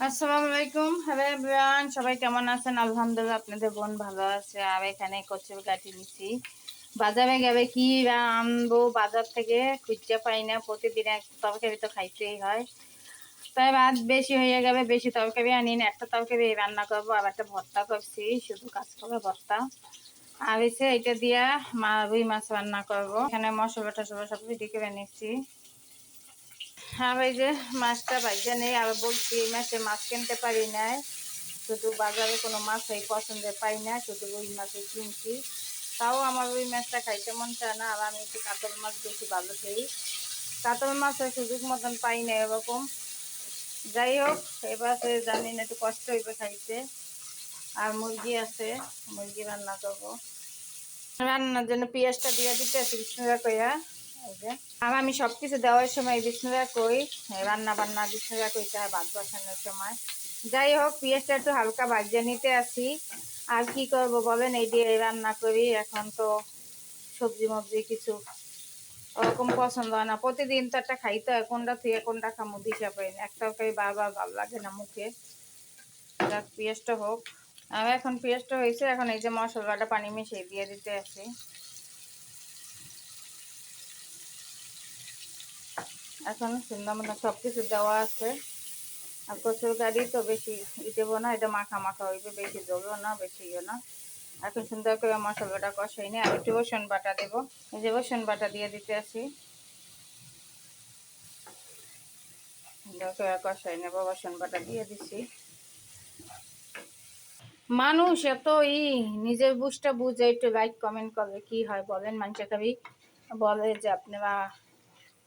আসসালামু আলাইকুম। Hello everyone, সবাই কেমন আছেন? আলহামদুলিল্লাহ, আপনাদের বোন ভালো আছে। আর এখানে কচুর গাঠি নিছি। বাজারে গেলে কি আনব? বাজার থেকে খুঁজতে পাই না। প্রতিদিন এক তরকারি তো খাইতেই হয়। তাই ভাত বেশি হয়ে যাবে বেশি তরকারি আনি না। একটা তরকারি রান্না করব আর একটা ভর্তা করছি। শুধু কাজ করবে, ভর্তা। আর এসে এটা দিয়া মা রুই মাছ রান্না করব। এখানে মশলা টসলা সব রেডি করে নিচ্ছি আর এই যে মাছটা ভাইজা নেই, আর বলছি এই মাসে মাছ কিনতে পারি নাই। শুধু বাজারে কোনো মাছ এই পছন্দের পাই না, শুধু রুই মাছই কিনছি। তাও আমার রুই মাছটা খাইতে মন চায় না, আর আমি একটু কাতল মাছ বেশি ভালো খাই কাতল মাছের সুযোগ মতন পাই না এরকম। যাই হোক, এবার জানি না একটু কষ্ট হইবে খাইতে। আর মুরগি আছে, মুরগি রান্না করব। রান্নার জন্য পেঁয়াজটা দিয়ে দিতে আছে কইয়া। আর আমি সব কিছু দেওয়ার সময় বিষ্ণুরা কই রান্না বান্না বিষ্ণুরা কইতে হয় ভাত বসানোর সময়। যাই হোক, পেঁয়াজটা একটু হালকা ভাজিয়ে নিতে আসি। আর কি করব বলেন, এই দিয়ে রান্না করি। এখন তো সবজি মবজি কিছু ওরকম পছন্দ হয় না। প্রতিদিন তো একটা খাইতে হয় কোনটা থেকে কোনটা খামো দিশা পাই না একটা তরকারি বারবার ভালো লাগে না মুখে। যাক, পেঁয়াজটা হোক। আর এখন পেঁয়াজটা হয়েছে, এখন এই যে মশলাটা পানি মিশিয়ে দিয়ে দিতে আছি এখন সুন্দর সব কিছু দেওয়া আছে। আর কচুর গাড়ি তো বেশি দেবো না, এটা মাখা মাখা হইবে, বেশি দেবো না, বেশি ইয়ে না। এখন সুন্দর করে মশলাটা কষাই নিয়ে আর একটু রসুন বাটা দেবো। এই যে রসুন বাটা দিয়ে দিতে আসি সুন্দর করে কষাই নেব, রসুন বাটা দিয়ে দিছি। মানুষ এত ই, নিজের বুঝটা বুঝে একটু লাইক কমেন্ট করবে কি হয় বলেন মানুষ কবি। বলে যে আপনারা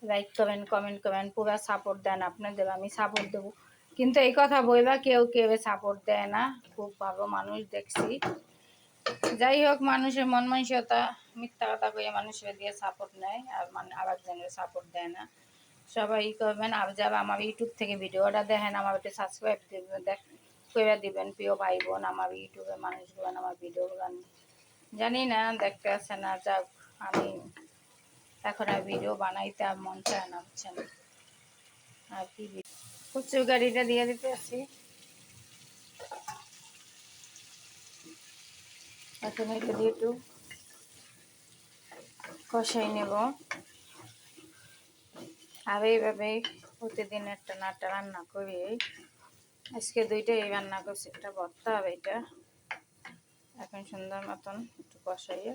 লাইক করেন কমেন্ট করেন পুরো সাপোর্ট দেন আপনাদের, আমি সাপোর্ট দেবো। কিন্তু এই কথা বলবা কেউ কেউ সাপোর্ট দেয় না। খুব ভালো মানুষ দেখছি। যাই হোক, মানুষের মন মানসিকতা, মিথ্যা কথা কয়ে মানুষের দিয়ে সাপোর্ট নেয়, আর মানে আর একজনের সাপোর্ট দেয় না। সবাই করবেন, আর যারা আমার ইউটিউব থেকে ভিডিওটা দেখেন, আমার একটু সাবস্ক্রাইব দেবেন, দেখ করে দিবেন, প্রিয় ভাই বোন আমার ইউটিউবের মানুষগুলো, আমার ভিডিওগুলো। জানি না, দেখতে আসে না, যাক, আমি এখন আর ভিডিও বানাইতে আর মন চায় না, বুঝছেন? আর কি কুচু গাড়িটা দিয়ে দিতে আসি। এখন এটা দিয়ে একটু কষাই নেব। আর এইভাবে প্রতিদিন একটা নাটা রান্না করি। আজকে দুইটাই রান্না করছি, একটা ভর্তা হবে এটা। এখন সুন্দর মতন একটু কষাইয়ে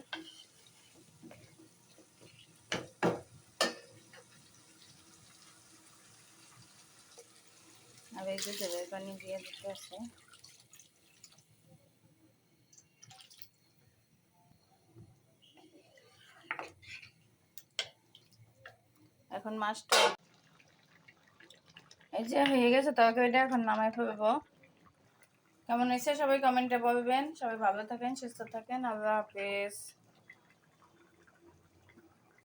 আর এই যে জলের পানি দিয়ে দিতে আছে। এখন মাছটা এই যে হয়ে গেছে, তরকারিটা এখন নামাই ফেলব। কেমন হয়েছে সবাই কমেন্টে বলবেন। সবাই ভালো থাকেন, সুস্থ থাকেন। আল্লাহ হাফেজ।